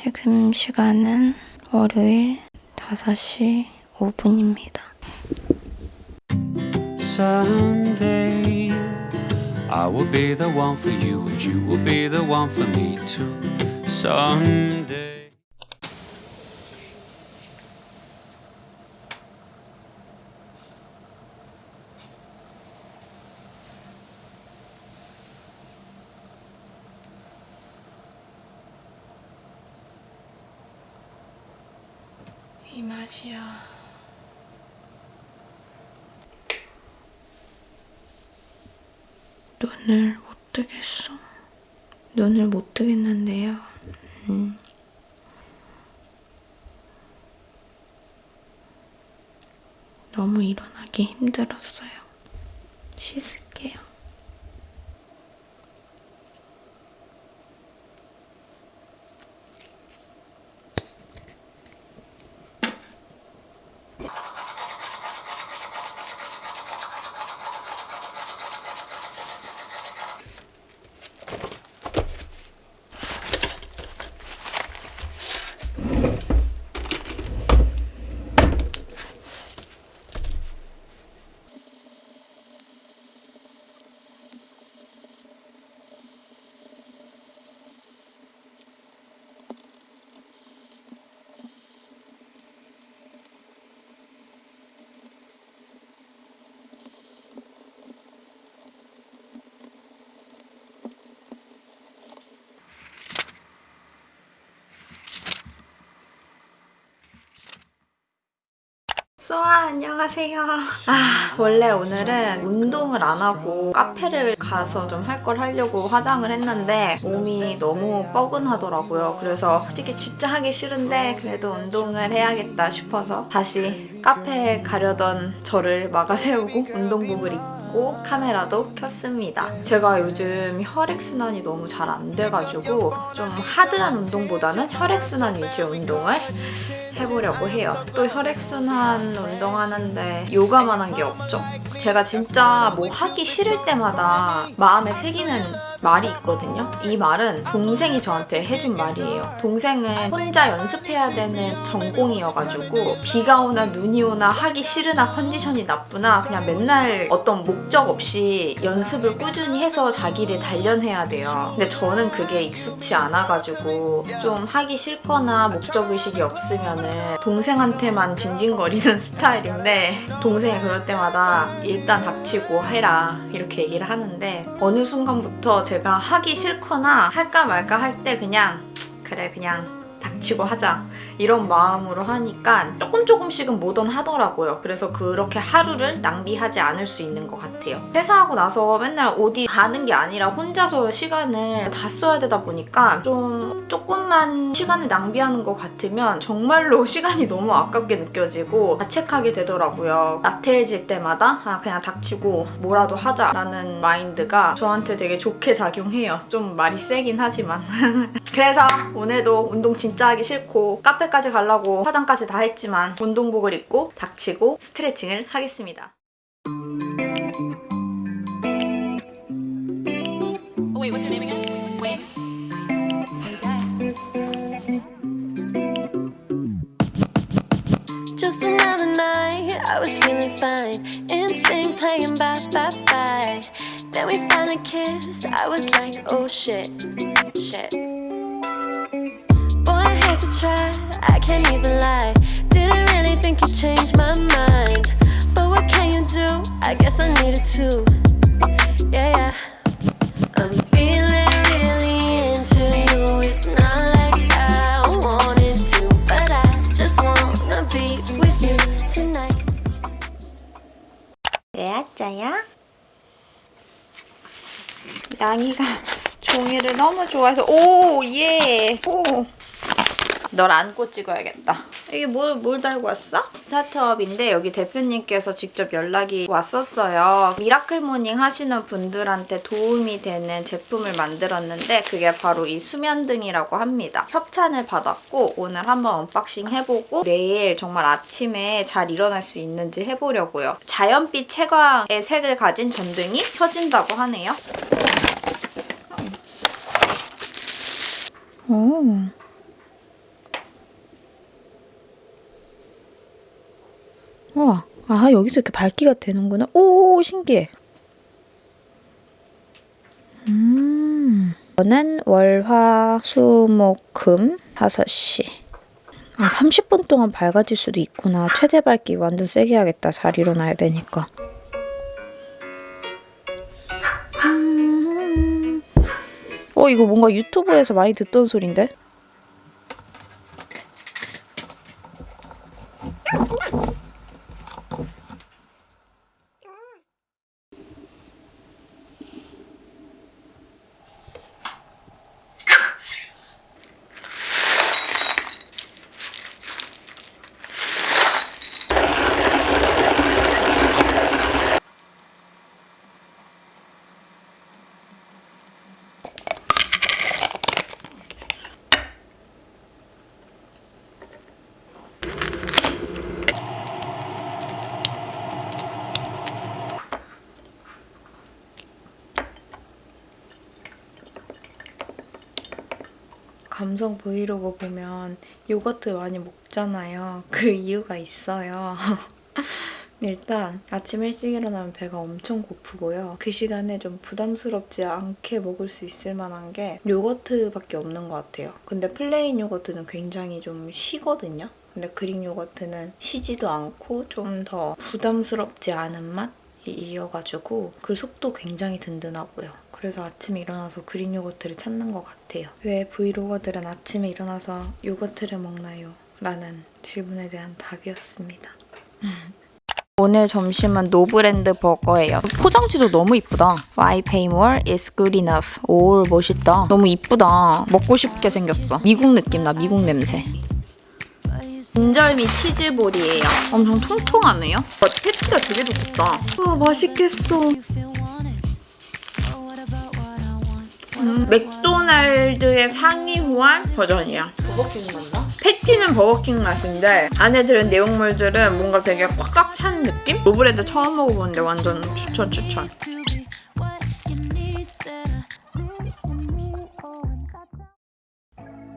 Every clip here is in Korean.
지금 시간은 월요일 5시 5분입니다. Someday I will be the one for you and you will be the one for me too. Someday. 이 맛이야. 눈을 못 뜨겠어. 눈을 못 뜨겠는데요. 음. 너무 일어나기 힘들었어요. 씻을 소아 안녕하세요. 아 원래 오늘은 운동을 안 하고 카페를 가서 좀 할 걸 하려고 화장을 했는데 몸이 너무 뻐근하더라고요. 그래서 솔직히 진짜 하기 싫은데 그래도 운동을 해야겠다 싶어서 다시 카페에 가려던 저를 막아세우고 운동복을 입고 카메라도 켰습니다. 제가 요즘 혈액순환이 너무 잘 안 돼가지고 좀 하드한 운동보다는 혈액순환 위주의 운동을 해보려고 해요. 또 혈액순환 운동하는데 요가만 한 게 없죠. 제가 진짜 뭐 하기 싫을 때마다 마음에 새기는 말이 있거든요. 이 말은 동생이 저한테 해준 말이에요. 동생은 혼자 연습해야 되는 전공이어가지고 비가 오나 눈이 오나 하기 싫으나 컨디션이 나쁘나 그냥 맨날 어떤 목적 없이 연습을 꾸준히 해서 자기를 단련해야 돼요. 근데 저는 그게 익숙치 않아가지고 좀 하기 싫거나 목적 의식이 없으면 은 동생한테만 징징거리는 스타일인데 동생이 그럴 때마다 일단 닥치고 해라 이렇게 얘기를 하는데 어느 순간부터 제가 하기 싫거나 할까 말까 할 때 그냥 그래 그냥 닥치고 하자 이런 마음으로 하니까 조금 조금씩은 뭐든 하더라고요. 그래서 그렇게 하루를 낭비하지 않을 수 있는 것 같아요. 회사하고 나서 맨날 어디 가는 게 아니라 혼자서 시간을 다 써야 되다 보니까 좀 조금만 시간을 낭비하는 것 같으면 정말로 시간이 너무 아깝게 느껴지고 자책하게 되더라고요. 나태해질 때마다 아 그냥 닥치고 뭐라도 하자라는 마인드가 저한테 되게 좋게 작용해요. 좀 말이 세긴 하지만 그래서 오늘도 운동 진짜 하기 싫고 카페 까지 가려고 화장까지 다 했지만 운동복을 입고 닥치고 스트레칭을 하겠습니다. Oh, wait, what's your name again? Just another night, I was feeling fine. Instinct playing bye bye bye. Then we finally kissed. I was like, oh shit, shit. Boy, I had to try. I can't even lie. Didn't really think you changed my mind. But what can you do? I guess I needed to. Yeah, yeah. I'm feeling really into you. It's not like I wanted to, but I just wanna be with you tonight. 왜 아짜야? 양이가 종이를 너무 좋아해서 오 예! 오! 널 안고 찍어야겠다. 이게 뭘, 뭘 달고 왔어? 스타트업인데 여기 대표님께서 직접 연락이 왔었어요. 미라클 모닝 하시는 분들한테 도움이 되는 제품을 만들었는데 그게 바로 이 수면등이라고 합니다. 협찬을 받았고 오늘 한번 언박싱 해보고 내일 정말 아침에 잘 일어날 수 있는지 해보려고요. 자연빛 채광의 색을 가진 전등이 켜진다고 하네요. 오. 우와. 아, 여기서 이렇게 밝기가 되는구나. 오, 신기해. 음. 저는 월화, 수, 목, 금 5시. 아, 30분 동안 밝아질 수도 있구나. 최대 밝기 완전 세게 하겠다. 잘 일어나야 되니까. 음. 어, 이거 뭔가 유튜브에서 많이 듣던 소린데? 감성 브이로그 보면 요거트 많이 먹잖아요. 그 이유가 있어요. 일단 아침 일찍 일어나면 배가 엄청 고프고요. 그 시간에 좀 부담스럽지 않게 먹을 수 있을 만한 게 요거트밖에 없는 것 같아요. 근데 플레인 요거트는 굉장히 좀 시거든요. 근데 그릭 요거트는 시지도 않고 좀 더 부담스럽지 않은 맛? 이어가지고 그 속도 굉장히 든든하고요. 그래서 아침에 일어나서 그린 요거트를 찾는 것 같아요. 왜 브이로거들은 아침에 일어나서 요거트를 먹나요? 라는 질문에 대한 답이었습니다. 오늘 점심은 노브랜드 버거예요. 포장지도 너무 이쁘다. Why pay more is good enough. 오 멋있다. 너무 이쁘다. 먹고 싶게 생겼어. 미국 느낌 나 미국 냄새. 인절미 치즈볼이에요. 엄청 통통하네요. 어, 패티가 되게 두껍다. 아 맛있겠어. 음, 맥도날드의 상위 후한 버전이야. 버거킹 맛나? 패티는 버거킹 맛인데 안에 들은 내용물들은 뭔가 되게 꽉꽉 찬 느낌? 노브랜드 처음 먹어보는데 완전 추천 추천.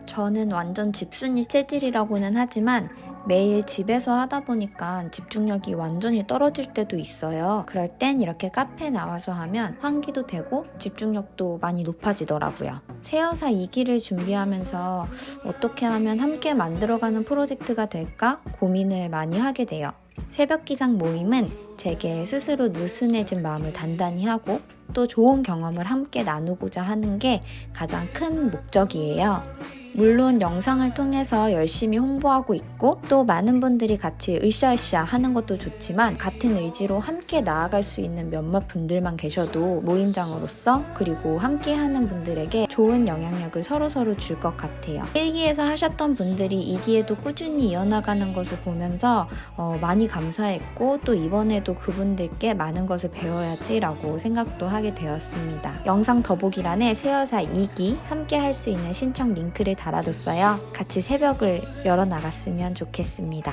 저는 완전 집순이 체질이라고는 하지만 매일 집에서 하다 보니까 집중력이 완전히 떨어질 때도 있어요. 그럴 땐 이렇게 카페 나와서 하면 환기도 되고 집중력도 많이 높아지더라고요. 새여사 2기를 준비하면서 어떻게 하면 함께 만들어가는 프로젝트가 될까 고민을 많이 하게 돼요. 새벽 기상 모임은 제게 스스로 느슨해진 마음을 단단히 하고 또 좋은 경험을 함께 나누고자 하는 게 가장 큰 목적이에요. 물론 영상을 통해서 열심히 홍보하고 있고 또 많은 분들이 같이 으쌰으쌰 하는 것도 좋지만 같은 의지로 함께 나아갈 수 있는 몇몇 분들만 계셔도 모임장으로서 그리고 함께 하는 분들에게 좋은 영향력을 서로서로 줄 것 같아요. 1기에서 하셨던 분들이 2기에도 꾸준히 이어나가는 것을 보면서 어, 많이 감사했고 또 이번에도 그분들께 많은 것을 배워야지라고 생각도 하게 되었습니다. 영상 더보기란에 새여사 2기 함께 할 수 있는 신청 링크를 달아뒀어요. 같이 새벽을 열어 나갔으면 좋겠습니다.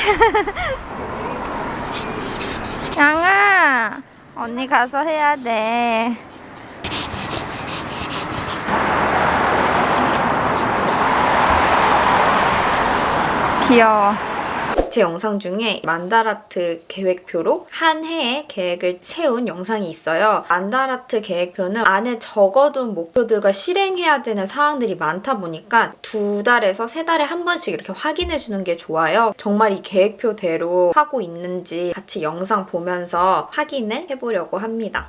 양아, 언니 가서 해야 돼. 귀여워. 제 영상 중에 만다라트 계획표로 한 해의 계획을 세운 영상이 있어요. 만다라트 계획표는 안에 적어둔 목표들과 실행해야 되는 사항들이 많다 보니까 두 달에서 세 달에 한 번씩 이렇게 확인해 주는 게 좋아요. 정말 이 계획표대로 하고 있는지 같이 영상 보면서 확인을 해보려고 합니다.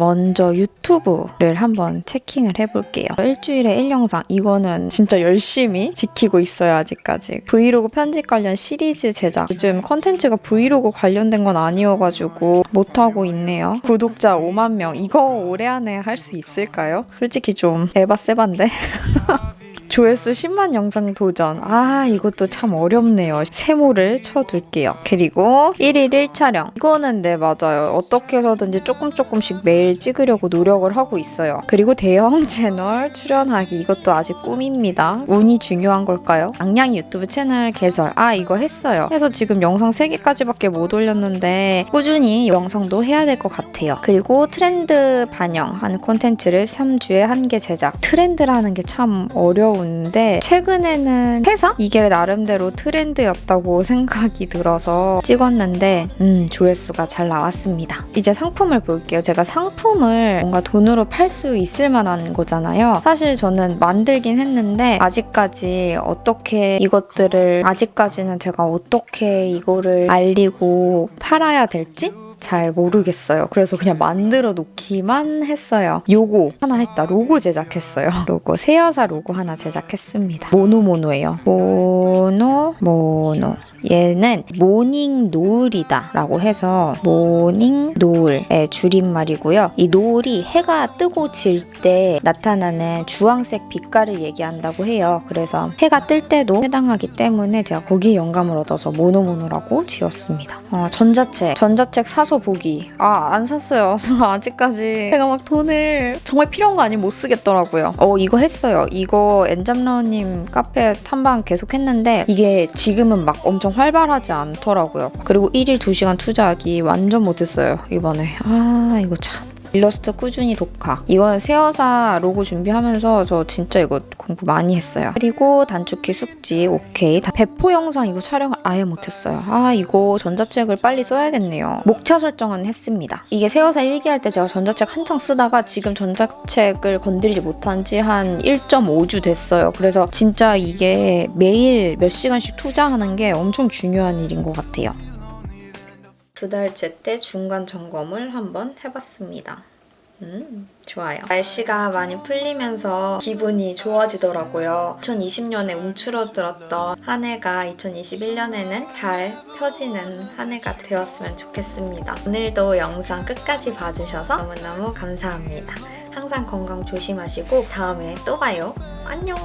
먼저 유튜브를 한번 체킹을 해볼게요. 일주일에 1영상. 이거는 진짜 열심히 지키고 있어요, 아직까지. 브이로그 편집 관련 시리즈 제작. 요즘 컨텐츠가 브이로그 관련된 건 아니어가지고 못하고 있네요. 구독자 5만 명. 이거 올해 안에 할 수 있을까요? 솔직히 좀 에바세반데? 조회수 10만 영상 도전. 아, 이것도 참 어렵네요. 세모를 쳐둘게요. 그리고 1일 1촬영. 이거는 네, 맞아요. 어떻게 해서든지 조금 조금씩 매일 찍으려고 노력을 하고 있어요. 그리고 대형 채널 출연하기. 이것도 아직 꿈입니다. 운이 중요한 걸까요? 양양 유튜브 채널 개설. 아, 이거 했어요. 해서 지금 영상 3개까지밖에 못 올렸는데 꾸준히 영상도 해야 될 것 같아요. 그리고 트렌드 반영한 콘텐츠를 3주에 한 개 제작. 트렌드라는 게 참 어려운 데 최근에는 회사? 이게 나름대로 트렌드였다고 생각이 들어서 찍었는데 음, 조회수가 잘 나왔습니다. 이제 상품을 볼게요. 제가 상품을 뭔가 돈으로 팔 수 있을 만한 거잖아요. 사실 저는 만들긴 했는데 아직까지 어떻게 이것들을 아직까지는 제가 어떻게 이거를 알리고 팔아야 될지 잘 모르겠어요. 그래서 그냥 만들어 놓기만 했어요. 요거 하나 했다. 로고 제작했어요. 로고 새여사 로고 하나 제작했습니다. 모노모노예요. 모노 모노. 얘는 모닝 노을이다 라고 해서 모닝 노을의 줄임말이고요. 이 노을이 해가 뜨고 질 때 나타나는 주황색 빛깔을 얘기한다고 해요. 그래서 해가 뜰 때도 해당하기 때문에 제가 거기에 영감을 얻어서 모노모노라고 지었습니다. 어, 전자책, 전자책 사서 보기. 아, 안 샀어요. 저 아직까지 제가 막 돈을 정말 필요한 거 아니면 못 쓰겠더라고요. 어, 이거 했어요. 이거 엔잡러님 카페 탐방 계속 했는데 이게 지금은 막 엄청 활발하지 않더라고요. 그리고 1일 2시간 투자하기 완전 못했어요. 이번에. 아, 이거 참. 일러스트 꾸준히 독학. 이건 새여사 로고 준비하면서 저 진짜 이거 공부 많이 했어요. 그리고 단축키 숙지 오케이. 다 배포 영상 이거 촬영을 아예 못했어요. 아 이거 전자책을 빨리 써야겠네요. 목차 설정은 했습니다. 이게 새여사 일기할 때 제가 전자책 한창 쓰다가 지금 전자책을 건드리지 못한 지 한 1.5주 됐어요. 그래서 진짜 이게 매일 몇 시간씩 투자하는 게 엄청 중요한 일인 것 같아요. 두 달째 때 중간 점검을 한번 해봤습니다. 음, 좋아요. 날씨가 많이 풀리면서 기분이 좋아지더라고요. 2020년에 움츠러들었던 한 해가 2021년에는 잘 펴지는 한 해가 되었으면 좋겠습니다. 오늘도 영상 끝까지 봐주셔서 너무너무 감사합니다. 항상 건강 조심하시고 다음에 또 봐요. 안녕!